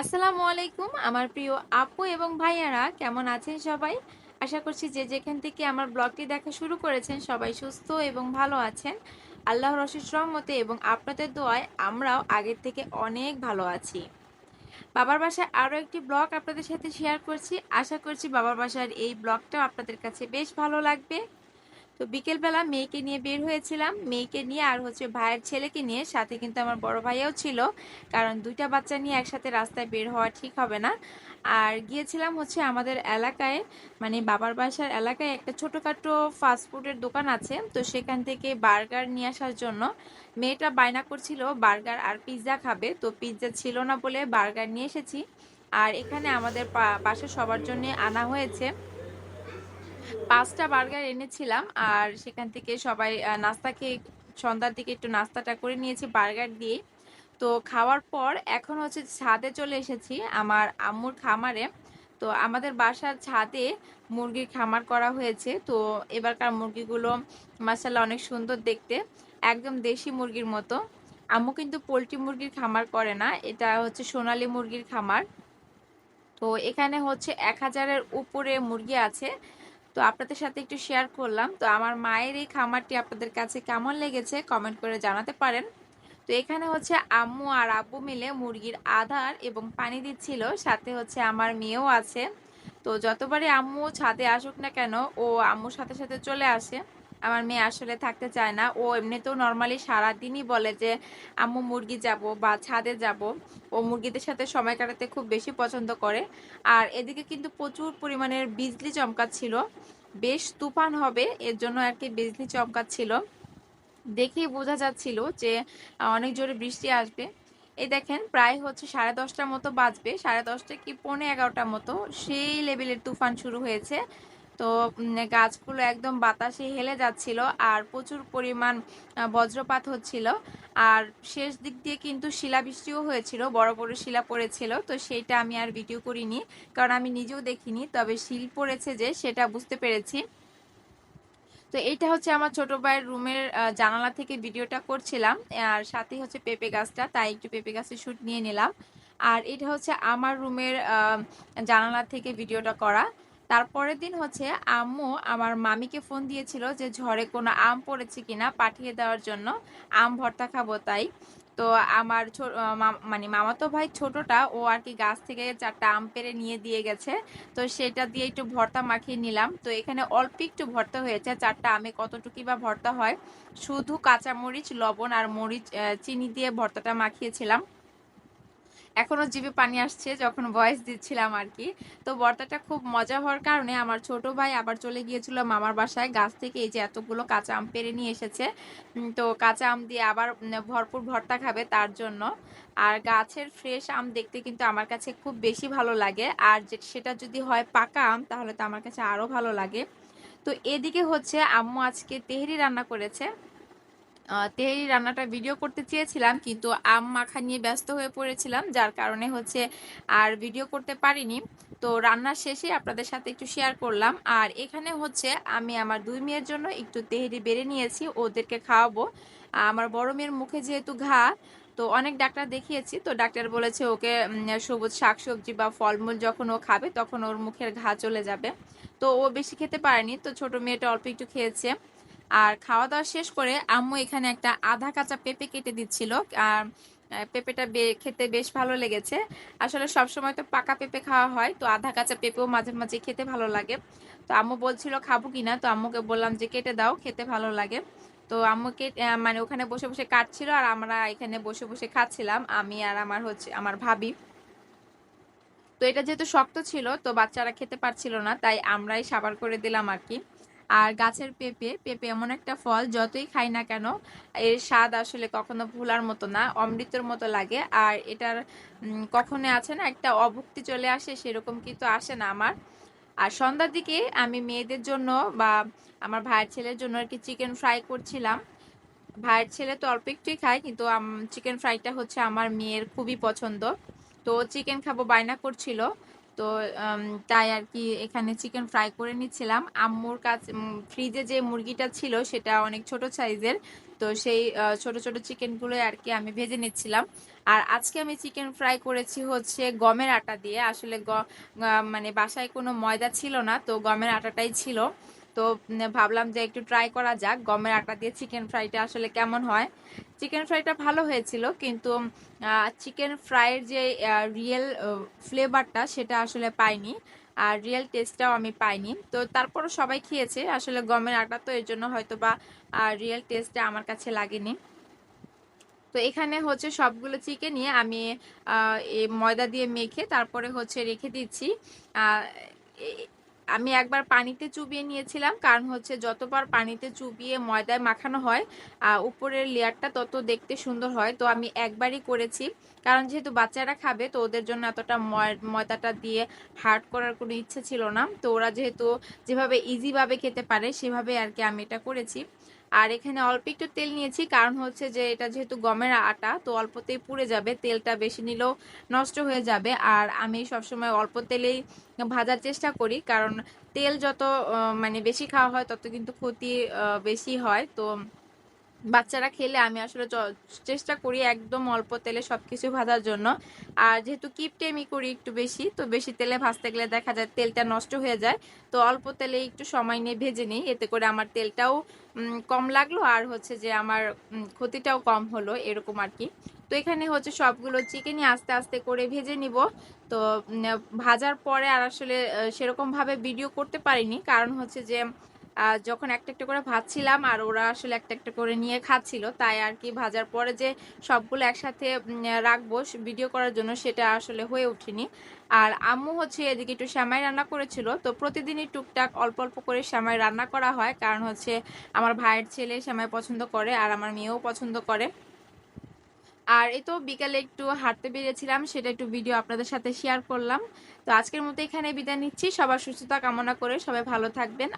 আসসালামু আলাইকুম, আমার প্রিয় আপু এবং ভাইয়ারা, কেমন আছেন সবাই? আশা করছি যে যেখান থেকে আমার ব্লগটি দেখা শুরু করেছেন সবাই সুস্থ এবং ভালো আছেন। আল্লাহর অশেষ রহমতে এবং আপনাদের দোয়ায় আমরাও আগের থেকে অনেক ভালো আছি। বাবার বাসায় আরও একটি ব্লগ আপনাদের সাথে শেয়ার করছি। আশা করছি বাবার বাসার এই ব্লগটাও আপনাদের কাছে বেশ ভালো লাগবে। তো বিকেলবেলা মেয়েকে নিয়ে বের হয়েছিলাম। মেয়েকে নিয়ে আর হচ্ছে ভাইয়ের ছেলেকে নিয়ে সাথে কিন্তু আমার বড় ভাইয়াও ছিল। কারণ দুইটা বাচ্চা নিয়ে একসাথে রাস্তায় বের হওয়া ঠিক হবে না। আর গিয়েছিলাম হচ্ছে আমাদের এলাকায় মানে বাবার বাসার এলাকায় একটা ছোটোখাটো ফাস্টফুডের দোকান আছে। তো সেখান থেকে বার্গার নিয়ে আসার জন্য মেয়েটা বায়না করছিল, বার্গার আর পিৎজা খাবে। তো পিৎজা ছিল না বলে বার্গার নিয়ে এসেছি। আর এখানে আমাদের পাশে সবার জন্য আনা হয়েছে। পাঁচটা বার্গার এনেছিলাম আর সেখান থেকে সবাই নাস্তা খেয়ে সন্ধ্যার দিকে একটু নাস্তাটা করে নিয়েছি বার্গার দিয়ে। তো খাওয়ার পর এখন হচ্ছে ছাদে চলে এসেছি আমার আম্মুর খামারে। তো আমাদের বাসার ছাদে মুরগির খামার করা হয়েছে। তো এবারকার মুরগিগুলো মাসাল্লাহ অনেক সুন্দর দেখতে, একদম দেশি মুরগির মতো। আম্মু কিন্তু পোলট্রি মুরগির খামার করে না, এটা হচ্ছে সোনালি মুরগির খামার। তো এখানে হচ্ছে এক হাজারের উপরে মুরগি আছে। তো আপনাদের সাথে একটু শেয়ার করলাম। তো আমার মায়ের এই খামারটি আপনাদের কাছে কেমন লেগেছে কমেন্ট করে জানাতে পারেন। তো এখানে হচ্ছে আম্মু আর আব্বু মিলে মুরগির আধার এবং পানি দিচ্ছিল, সাথে হচ্ছে আমার মেয়েও আছে। তো যতবারই আম্মু ছাদে আসুক না কেন, ও আম্মুর সাথে সাথে চলে আসে। আমার মেয়ে আসলে থাকতে চায় না। ও এমনিতেও নর্মালি সারাদিনই বলে যে, আম্মু, মুরগি যাব বা ছাদে যাব। ও মুরগিদের সাথে সময় কাটাতে খুব বেশি পছন্দ করে। আর এদিকে কিন্তু প্রচুর পরিমাণের বিজলি চমকাচ্ছিল। বেশ তুফান হবে, এর জন্য আর কি বিজলি চমকাচ্ছিল। দেখেই বোঝা যাচ্ছিল যে অনেক জোরে বৃষ্টি আসবে। এই দেখেন, প্রায় হচ্ছে সাড়ে দশটার মতো বাজবে। সাড়ে দশটা কি, পৌনে এগারোটার মতো সেই লেভেলের তুফান শুরু হয়েছে। তো গাছগুলো একদম বাতাসে হেলে যাচ্ছিল আর প্রচুর পরিমাণ বজ্রপাত হচ্ছিল। আর শেষ দিক দিয়ে কিন্তু শিলাবৃষ্টিও হয়েছিল, বড় বড় শিলা পড়েছিল, তো সেইটা আমি আর ভিডিও করিনি, কারণ আমি নিজেও দেখিনি, তবে শিল পড়েছে যে, সেটা বুঝতে পেরেছি। তো এইটা হচ্ছে আমার ছোট ভাইয়ের রুমের জানালা থেকে ভিডিওটা করছিলাম, আর সাথে হচ্ছে পেঁপে গাছটা, তাই একটু পেঁপে গাছের শ্যুট নিয়ে নিলাম। আর এটা হচ্ছে আমার রুমের জানালা থেকে ভিডিওটা করা। তারপরের দিন হচ্ছে আম্মু আমার মামিকে ফোন দিয়েছিল যে ঝড়ে কোনো আম পড়েছে কিনা পাঠিয়ে দেওয়ার জন্য। আম ভর্তা খাব তাই। তো আমার মানে মামাতো ভাই ছোটটা, ও আর কি গাছ থেকে চারটা আম পেরে নিয়ে দিয়ে গেছে। তো সেটা দিয়ে একটু ভর্তা মাখিয়ে নিলাম। তো এখানে অল্প একটু ভর্তা হয়েছে, চারটা আমে কতটুকু বা ভর্তা হয়। শুধু কাঁচামরিচ, লবণ আর মরিচ চিনি দিয়ে ভর্তাটা মাখিয়েছিলাম। এখনও জিভে পানি আসছে, যখন ভয়েস দিচ্ছিলাম আর কি তো বর্তাটা খুব মজা হওয়ার কারণে আমার ছোট ভাই আবার চলে গিয়েছিল মামার বাসায়। গাছ থেকে এই যে এতগুলো কাঁচা আম পেরে নিয়ে এসেছে। তো কাঁচা আম দিয়ে আবার ভরপুর ভর্তা খাবে তার জন্য। আর গাছের ফ্রেশ আম দেখতে কিন্তু আমার কাছে খুব বেশি ভালো লাগে। আর সেটা যদি হয় পাকা আম, তাহলে তো আমার কাছে আরও ভালো লাগে। তো এদিকে হচ্ছে আম্মু আজকে তেহরি রান্না করেছে। তেহেরি রান্নাটা ভিডিও করতে চেয়েছিলাম, কিন্তু আম মাখা নিয়ে ব্যস্ত হয়ে পড়েছিলাম, যার কারণে হচ্ছে আর ভিডিও করতে পারিনি। তো রান্নার শেষে আপনাদের সাথে একটু শেয়ার করলাম। আর এখানে হচ্ছে আমি আমার দুই মেয়ের জন্য একটু তেহেরি বেড়ে নিয়েছি, ওদেরকে খাওয়াবো। আমার বড় মেয়ের মুখে যেহেতু ঘা, তো অনেক ডাক্তার দেখিয়েছি, তো ডাক্তার বলেছে ওকে সবুজ শাকসবজি বা ফলমূল যখন ও খাবে তখন ওর মুখের ঘা চলে যাবে। তো ও বেশি খেতে পারেনি, তো ছোট মেয়েটা অল্প একটু খেয়েছে। আর খাওয়া দাওয়া শেষ করে আম্মু এখানে একটা আধা কাঁচা পেঁপে কেটে দিচ্ছিল। আর পেঁপেটা খেতে বেশ ভালো লেগেছে। আসলে সবসময় তো পাকা পেঁপে খাওয়া হয়, তো আধা কাঁচা পেঁপেও মাঝে মাঝে খেতে ভালো লাগে। তো আম্মু বলছিল, খাব কিনা? তো আম্মুকে বললাম যে, কেটে দাও, খেতে ভালো লাগে। তো আম্মুকে মানে ওখানে বসে বসে কাটছিল আর আমরা এখানে বসে বসে খাচ্ছিলাম, আমি আর আমার হচ্ছে, আমার ভাবি। তো এটা যেহেতু শক্ত ছিল, তো বাচ্চারা খেতে পারছিল না, তাই আমরাই সাবার করে দিলাম আর কি। আর গাছের পেঁপে পেঁপে এমন একটা ফল, যতই খাই না কেন, এর স্বাদ আসলে কখনো ভোলার মতো না, অমৃতর মতো লাগে। আর এটার কখনো আছে না, একটা অভুক্তি চলে আসে, সেরকম কিন্তু আসে না আমার। আর সন্ধ্যার দিকে আমি মেয়েদের জন্য বা আমার ভাইয়ের ছেলের জন্য আর কি চিকেন ফ্রাই করছিলাম। ভাইয়ের ছেলে তো অল্প একটুই খায়, কিন্তু চিকেন ফ্রাইটা হচ্ছে আমার মেয়ের খুবই পছন্দ। তো চিকেন খাব, বায়না করছিল। তো তাই আর কি এখানে চিকেন ফ্রাই করে নিচ্ছিলাম। আম্মুর কাছে ফ্রিজে যে মুরগিটা ছিল সেটা অনেক ছোট সাইজের তো সেই ছোট ছোট চিকেনগুলো আর কি আমি ভেজে নিচ্ছিলাম। আর আজকে আমি চিকেন ফ্রাই করেছি হচ্ছে গমের আটা দিয়ে। আসলে মানে বাসায় কোনো ময়দা ছিল না, তো গমের আটাটাই ছিল। তো ভাবলাম যে একটু ট্রাই করা যাক। গমের আটা দিয়ে চিকেন ফ্রাইটা আসলে কেমন হয়? চিকেন ফ্রাইটা ভালো হয়েছিল, কিন্তু চিকেন ফ্রাইয়ের যে রিয়েল ফ্লেভারটা সেটা আসলে পাইনি। আর রিয়েল টেস্টটাও আমি পাইনি। তো, তারপরও সবাই খেয়েছে। আসলে গমের আটা তো এর জন্য হয়তো বা রিয়েল টেস্টটা আমার কাছে লাগেনি। তো, এখানে হচ্ছে সবগুলো চিকেন নিয়ে আমি ময়দা দিয়ে মেখে তারপরে হচ্ছে রেখে দিচ্ছি। আমি একবার পানিতে চুবিয়ে নিয়েছিলাম। কারণ হচ্ছে যতবার পানিতে চুবিয়ে ময়দায় মাখানো হয় উপরের লেয়ারটা তত দেখতে সুন্দর হয়। তো আমি একবারই করেছি। কারণ যেহেতু বাচ্চারা খাবে, তো ওদের জন্য এতটা ময়- ময়দাটা দিয়ে হার্ড করার কোনো ইচ্ছে ছিল না। তো ওরা যেহেতু যেভাবে ইজিভাবে খেতে পারে, সেভাবে আর কি আমি এটা করেছি। আর এখানে অল্প একটু তেল নিয়েছি। কারণ হচ্ছে যে এটা যেহেতু গমের আটা, তো অল্পতেই পুড়ে যাবে, তেলটা বেশি নিলেও নষ্ট হয়ে যাবে। আর আমি সবসময় অল্প তেলেই ভাজার চেষ্টা করি, কারণ তেল যত মানে বেশি খাওয়া হয়, তত কিন্তু ক্ষতি বেশি হয়। তো বাচ্চারা খেলে আমি আসলে চেষ্টা করি একদম অল্প তেলে সব সবকিছু ভাজার জন্য। আর যেহেতু কিপটে আমি করি একটু বেশি, তো বেশি তেলে ভাজতে গেলে দেখা যায় তেলটা নষ্ট হয়ে যায়। তো অল্প তেলে একটু সময় নিয়ে ভেজে নিই, এতে করে আমার তেলটাও কম লাগল আর হচ্ছে যে আমার ক্ষতিটাও কম হলো, এরকম আর কি। তো এখানে হচ্ছে সবগুলো চিকেনই আস্তে আস্তে করে ভেজে নিব। তো ভাজার পরে আর আসলে সেরকমভাবে ভিডিও করতে পারিনি। কারণ হচ্ছে যে যখন একটা একটা করে ভাজছিলাম আর ওরা আসলে একটা একটা করে নিয়ে খাচ্ছিল, তাই আর কি ভাজার পরে যে সবগুলো একসাথে রাখব ভিডিও করার জন্য সেটা আসলে হয়ে ওঠেনি। আর আম্মু হচ্ছে এদিকে একটু শ্যামাই রান্না করেছিল, তো প্রতিদিনই টুকটাক অল্প অল্প করে শ্যামাই রান্না করা হয়। কারণ হচ্ছে আমার ভাইয়ের ছেলে শ্যামাই পছন্দ করে আর আমার মেয়েও পছন্দ করে। আর এই তো বিকালে একটু হাঁটতে বেরিয়েছিলাম, সেটা একটু ভিডিও আপনাদের সাথে শেয়ার করলাম। তো আজকের মতো এখানে বিদায় নিচ্ছি। সবার সুস্থতা কামনা করে সবাই ভালো থাকবেন।